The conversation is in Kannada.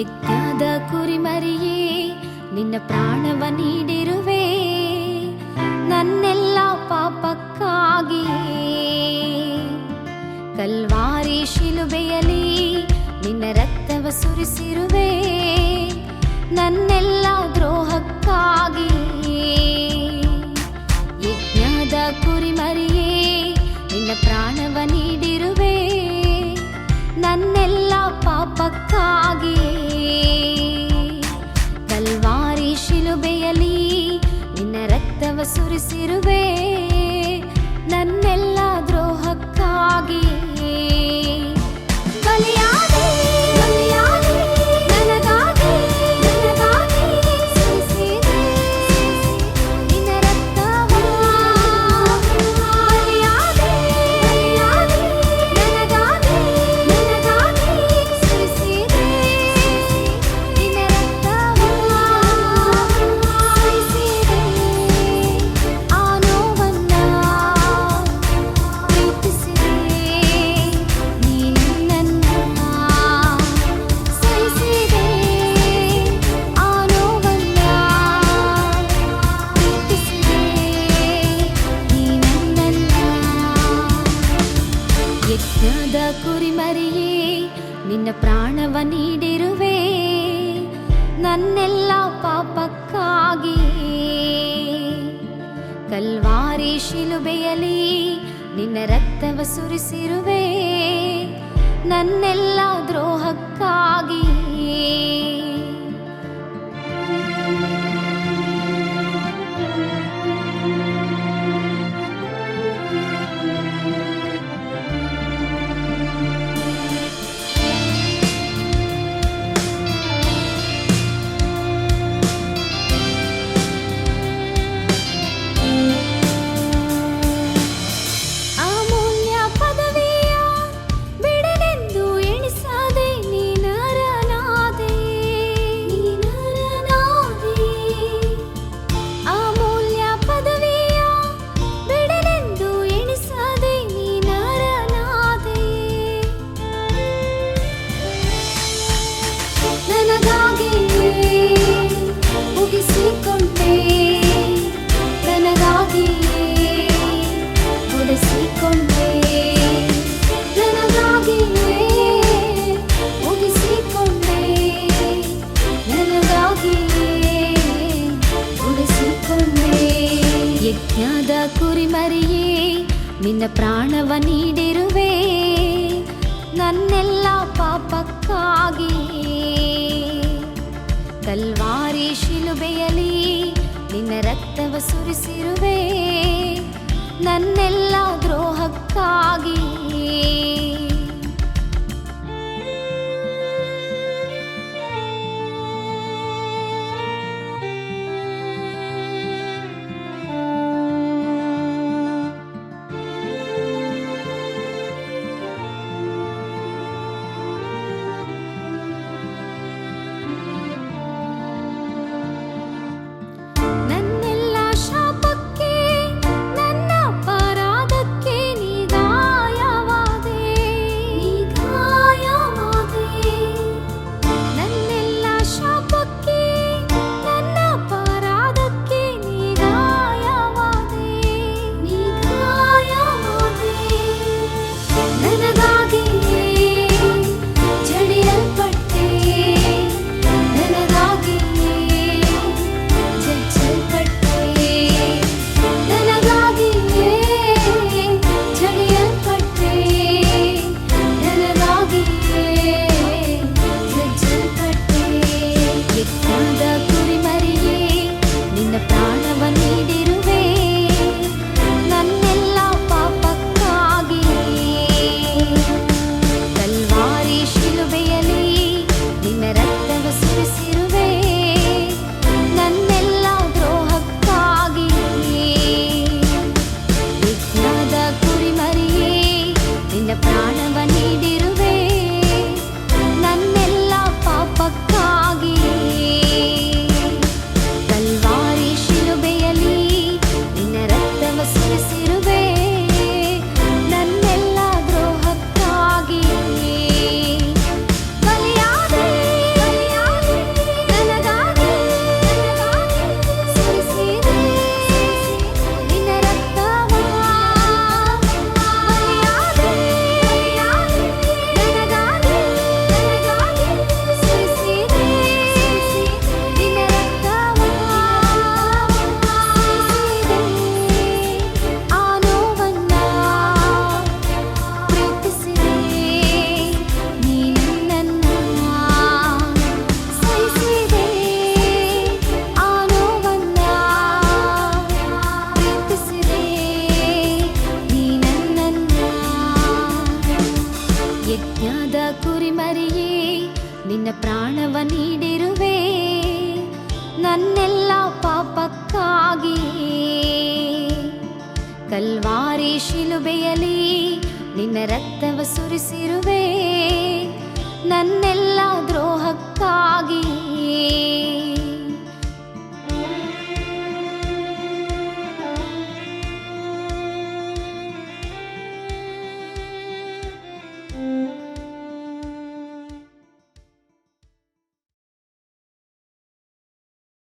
ಯಜ್ಞದ ಕುರಿಮರಿಯೇ ನಿನ್ನ ಪ್ರಾಣವ ನೀಡಿರುವೆ. ನನ್ನೆಲ್ಲ ಪಾಪಕ್ಕಾಗಿ ಕಲ್ವಾರಿ ಶಿಲುಬೆಯಲ್ಲಿ ನಿನ್ನ ರಕ್ತವ ಸುರಿಸಿರುವೆ. ನನ್ನೆಲ್ಲ ದ್ರೋಹಕ್ಕಾಗಿಯೇ ಸುರಿಸಿರುವೆ ನನ್ನೆಲ್ಲ ನನ್ನೆಲ್ಲ ಪಾಪಕ್ಕಾಗಿ. ಕಲ್ವಾರಿ ಶಿಲುಬೆಯಲಿ ನಿನ್ನ ರಕ್ತವ ಸುರಿಸಿರುವೆ. ನನ್ನೆಲ್ಲ ದ್ರೋಹಕ್ಕಾಗಿಯೇ ಕುರಿಮರಿಯೇ ನಿನ್ನ ಪ್ರಾಣವ ನೀಡಿರುವೆ. ನನ್ನೆಲ್ಲ ಪಾಪಕ್ಕಾಗಿ ಕಲ್ವಾರಿ ಶಿಲುಬೆಯಲಿ ನಿನ್ನ ರಕ್ತವ ಸುರಿಸಿರುವೆ. ನನ್ನೆಲ್ಲ ದ್ರೋಹಕ್ಕಾಗಿಯೇ. ನಿನ್ನ ಪ್ರಾಣವ ನೀಡಿರುವೆ. ನನ್ನೆಲ್ಲ ಪಾಪಕ್ಕಾಗಿ. ಕಲ್ವಾರಿ ಶಿಲುಬೆಯಲಿ ನಿನ್ನ ರಕ್ತವ ಸುರಿಸಿರುವೆ. ನನ್ನೆಲ್ಲ ದ್ರೋಹಕ್ಕಾಗಿ.